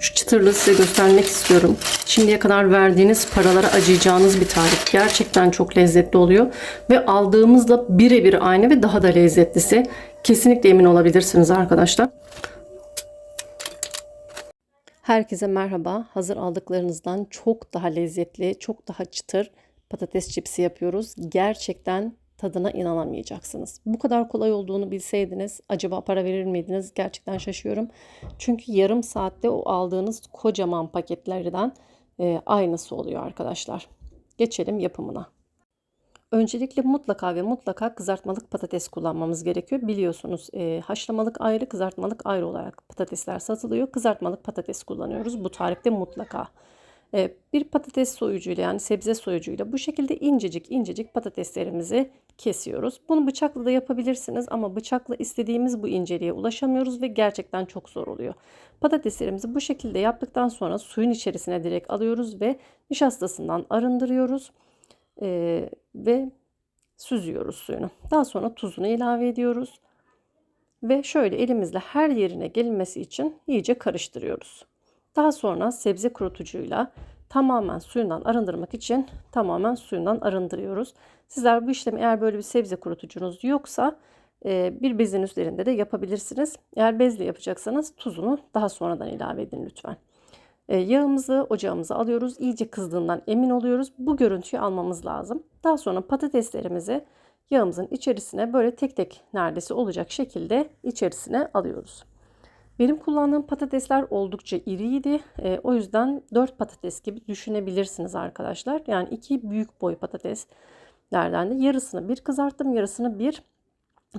Şu çıtırlığı size göstermek istiyorum. Şimdiye kadar verdiğiniz paralara acıyacağınız bir tarif. Gerçekten çok lezzetli oluyor. Ve aldığımızla birebir aynı ve daha da lezzetlisi. Kesinlikle emin olabilirsiniz arkadaşlar. Herkese merhaba. Hazır aldıklarınızdan çok daha lezzetli, çok daha çıtır patates çipsi yapıyoruz. Gerçekten tadına inanamayacaksınız. Bu kadar kolay olduğunu bilseydiniz acaba para verir miydiniz? Gerçekten şaşıyorum. Çünkü yarım saatte o aldığınız kocaman paketlerden e, aynısı oluyor arkadaşlar. Geçelim yapımına. Öncelikle mutlaka ve mutlaka kızartmalık patates kullanmamız gerekiyor. Biliyorsunuz e, haşlamalık ayrı, kızartmalık ayrı olarak patatesler satılıyor. Kızartmalık patates kullanıyoruz. Bu tarifte mutlaka. E, bir patates soyucuyla yani sebze soyucuyla bu şekilde incecik incecik patateslerimizi kesiyoruz. Bunu bıçakla da yapabilirsiniz ama bıçakla istediğimiz bu inceliğe ulaşamıyoruz ve gerçekten çok zor oluyor. Patateslerimizi bu şekilde yaptıktan sonra suyun içerisine direkt alıyoruz ve nişastasından arındırıyoruz e, ve süzüyoruz suyunu. Daha sonra tuzunu ilave ediyoruz ve şöyle elimizle her yerine gelinmesi için iyice karıştırıyoruz. Daha sonra sebze kurutucuyla tamamen suyundan arındırmak için tamamen suyundan arındırıyoruz. Sizler bu işlemi eğer böyle bir sebze kurutucunuz yoksa e, bir bezin üzerinde de yapabilirsiniz. Eğer bezle yapacaksanız tuzunu daha sonradan ilave edin lütfen. E, yağımızı ocağımıza alıyoruz. İyice kızdığından emin oluyoruz. Bu görüntüyü almamız lazım. Daha sonra patateslerimizi yağımızın içerisine böyle tek tek neredeyse olacak şekilde içerisine alıyoruz. Benim kullandığım patatesler oldukça iriydi. E, o yüzden 4 patates gibi düşünebilirsiniz arkadaşlar. Yani iki büyük boy patateslerden de yarısını bir kızarttım, yarısını bir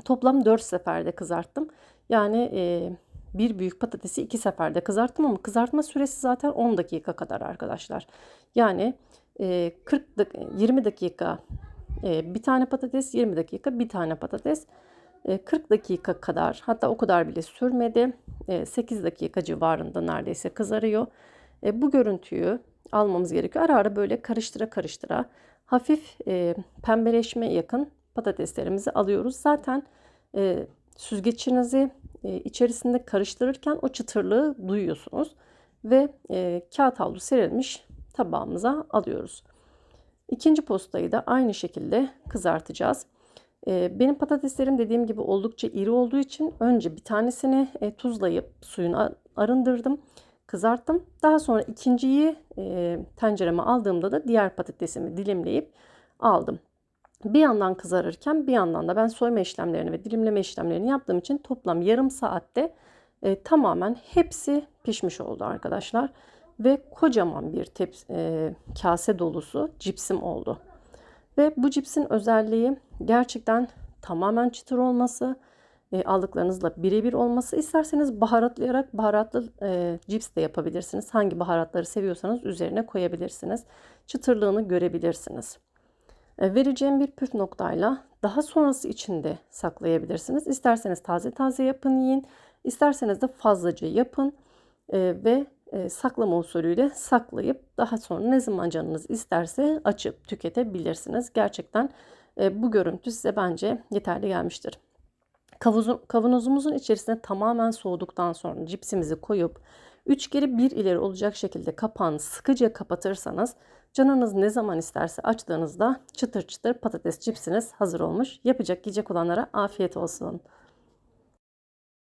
toplam 4 seferde kızarttım. Yani e, bir büyük patatesi iki seferde kızarttım ama kızartma süresi zaten 10 dakika kadar arkadaşlar. Yani e, 40 20 dakika e, bir tane patates, 20 dakika bir tane patates. 40 dakika kadar hatta o kadar bile sürmedi. 8 dakika civarında neredeyse kızarıyor. Bu görüntüyü almamız gerekiyor. Ara ara böyle karıştıra karıştıra hafif pembeleşme yakın patateslerimizi alıyoruz. Zaten süzgeçinizi içerisinde karıştırırken o çıtırlığı duyuyorsunuz. Ve kağıt havlu serilmiş tabağımıza alıyoruz. İkinci postayı da aynı şekilde kızartacağız. Benim patateslerim dediğim gibi oldukça iri olduğu için önce bir tanesini tuzlayıp suyunu arındırdım, kızarttım. Daha sonra ikinciyi tencereme aldığımda da diğer patatesimi dilimleyip aldım. Bir yandan kızarırken bir yandan da ben soyma işlemlerini ve dilimleme işlemlerini yaptığım için toplam yarım saatte tamamen hepsi pişmiş oldu arkadaşlar. Ve kocaman bir teps- e, kase dolusu cipsim oldu. Ve bu cipsin özelliği gerçekten tamamen çıtır olması, e, aldıklarınızla birebir olması. İsterseniz baharatlayarak baharatlı e, cips de yapabilirsiniz. Hangi baharatları seviyorsanız üzerine koyabilirsiniz. Çıtırlığını görebilirsiniz. E, vereceğim bir püf noktayla daha sonrası için de saklayabilirsiniz. İsterseniz taze taze yapın yiyin. İsterseniz de fazlaca yapın e, ve e, saklama usulüyle saklayıp daha sonra ne zaman canınız isterse açıp tüketebilirsiniz. Gerçekten e, bu görüntü size bence yeterli gelmiştir. Kavanozumuzun içerisine tamamen soğuduktan sonra cipsimizi koyup 3 geri 1 ileri olacak şekilde kapağını sıkıca kapatırsanız canınız ne zaman isterse açtığınızda çıtır çıtır patates cipsiniz hazır olmuş. Yapacak yiyecek olanlara afiyet olsun.